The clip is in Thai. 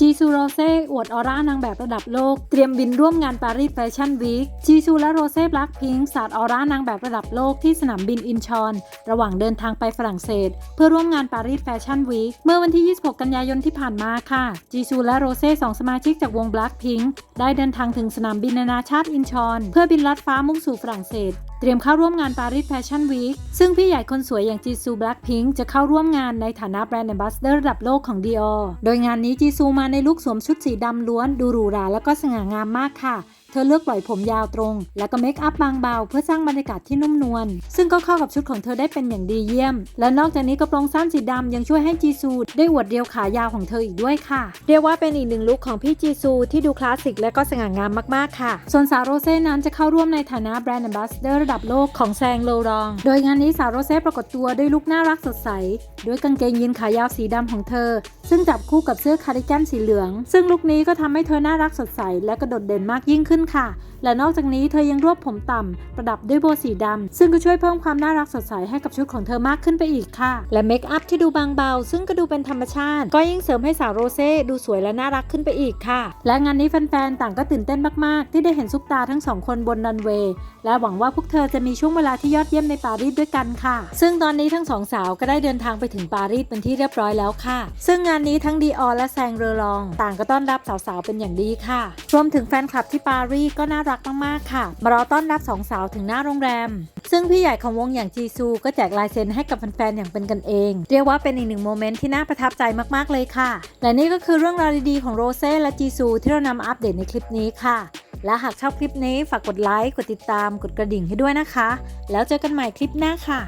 จีซูโรเซ่อวดออร่านางแบบระดับโลก เตรียมบินร่วมงานปารีสแฟชั่นวีคจีซูและโรเซ่บลักพิงค์สาดออร่านางแบบระดับโลกที่สนามบินอินชอน ระหว่างเดินทางไปฝรั่งเศส เพื่อร่วมงานปารีสแฟชั่นวีคเมื่อวันที่ 26 กันยายนที่ผ่านมาค่ะ จีซูและโรเซ่สองสมาชิกจากวงบลักพิงค์ได้เดินทางถึงสนามบินนานาชาติอินชอน เพื่อบินลัดฟ้ามุ่งสู่ฝรั่งเศส รียมเข้าร่วมงานปารีสแฟชั่นวีคซึ่งพี่ใหญ่คนสวยอย่างจีซูแบล็คพิงค์จะเข้าร่วมงานในฐานะแบรนด์แอมบาสเดอร์ระดับโลกของดีออโดยงานนี้จีซูมาในลุคสวมชุดสีดำล้วนดูหรูหราแล้วก็สง่างามมากค่ะ ธอเลือกปล่อยผมยาวตรง แล้วก็เมคอัพบางเบาเพื่อสร้างบรรยากาศที่นุ่มนวล ซึ่งก็เข้ากับชุดของเธอได้เป็นอย่างดีเยี่ยม และนอกจากนี้กระโปรงสั้นสีดำยังช่วยให้จีซูได้อวดเรียวขายาวของเธออีกด้วยค่ะ เรียกว่าเป็นอีกหนึ่งลุคของพี่จีซูที่ดูคลาสสิกและก็สง่างามมากๆค่ะ ส่วนสาวโรเซ่นั้นจะเข้าร่วมในฐานะแบรนด์ a อ b บ s สเดอร์ระดับโลกของแซงโลรอง โดยงานนี้สาวโรเซ่ปรากฏตัวด้วยลุคน่ารักสดใส ด้วยกางเกงยีนขายาวสีดำของเธอ ซึ่งจับคู่กับเสื้อคาร์ดิแกนสีเหลือง ซึ่งลุคนี้ก็ทำให้เธอน่ารักสดใสและกระโดดเด่นมากยิ่งขึ้นค่ะและนอกจากนี้เธอยังรวบผมต่ำ ประดับด้วยโบว์สีดำ ซึ่งก็ช่วยเพิ่มความน่ารักสดใสให้กับชุดของเธอมากขึ้นไปอีกค่ะ และเมคอัพที่ดูบางเบา ซึ่งก็ดูเป็นธรรมชาติ ก็ยิ่งเสริมให้สาวโรเซ่ดูสวยและน่ารักขึ้นไปอีกค่ะ และงานนี้แฟนๆ ต่างก็ตื่นเต้นมากๆ ที่ได้เห็นซุปตาทั้งสองคนบนรันเวย์ และหวังว่าพวกเธอจะมีช่วงเวลาที่ยอดเยี่ยมในปารีสด้วยกันค่ะ ซึ่งตอนนี้ทั้งสองสาวก็ได้เดินทางไปถึงปารีสเป็นที่เรียบร้อยแล้วค่ะ ซึ่งงานนี้ทั้งดีออและแซงเรอลอง ต่างก็ต้อนรับสาวๆ เป็นอย่างดีค่ะ รวมถึงแฟนคลับที่ปารีสก็น่ารักมากๆค่ะ มารอต้อนรับสองสาวถึงหน้าโรงแรม ซึ่งพี่ใหญ่ของวงอย่างจีซูก็แจกลายเซ็นให้กับแฟนๆอย่างเป็นกันเอง เรียกว่าเป็นอีกหนึ่งโมเมนต์ที่น่าประทับใจมากๆเลยค่ะ และนี่ก็คือเรื่องราวดีๆของโรเซ่และจีซูที่เรานำมาอัปเดตในคลิปนี้ค่ะ และหากชอบคลิปนี้ฝากกดไลค์กดติดตามกดกระดิ่งให้ด้วยนะคะ แล้วเจอกันใหม่คลิปหน้าค่ะ